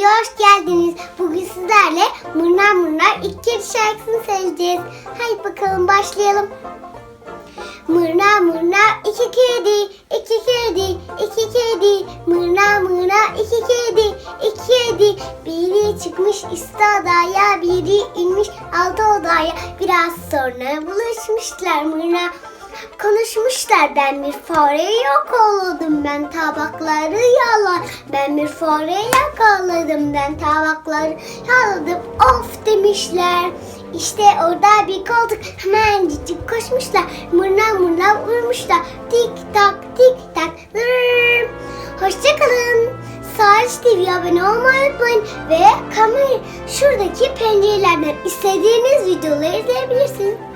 Videoya hoş geldiniz. Bugün sizlerle Mırnar Mırnar İlk şarkısını seveceğiz. Haydi bakalım başlayalım. Mırna mırna iki kedi, iki kedi, iki kedi. Mırna mırna iki kedi, iki kedi. Biri çıkmış üst odaya, biri inmiş altı odaya. Biraz sonra buluşmuşlar mırna. Konuşmuşlar. Ben bir fare yakaladım. Ben tabakları yalar ben bir fare yakaladım. Ben tabakları yaladım. Of demişler. İşte orada bir koltuk. Hemencik koşmuşlar. Mırna mırna vurmuşlar. Tik tak tik tak. Hoşçakalın. Sağaç TV'ye abone olmayı unutmayın. Ve kamera şuradaki pencerelerden istediğiniz videoları izleyebilirsiniz.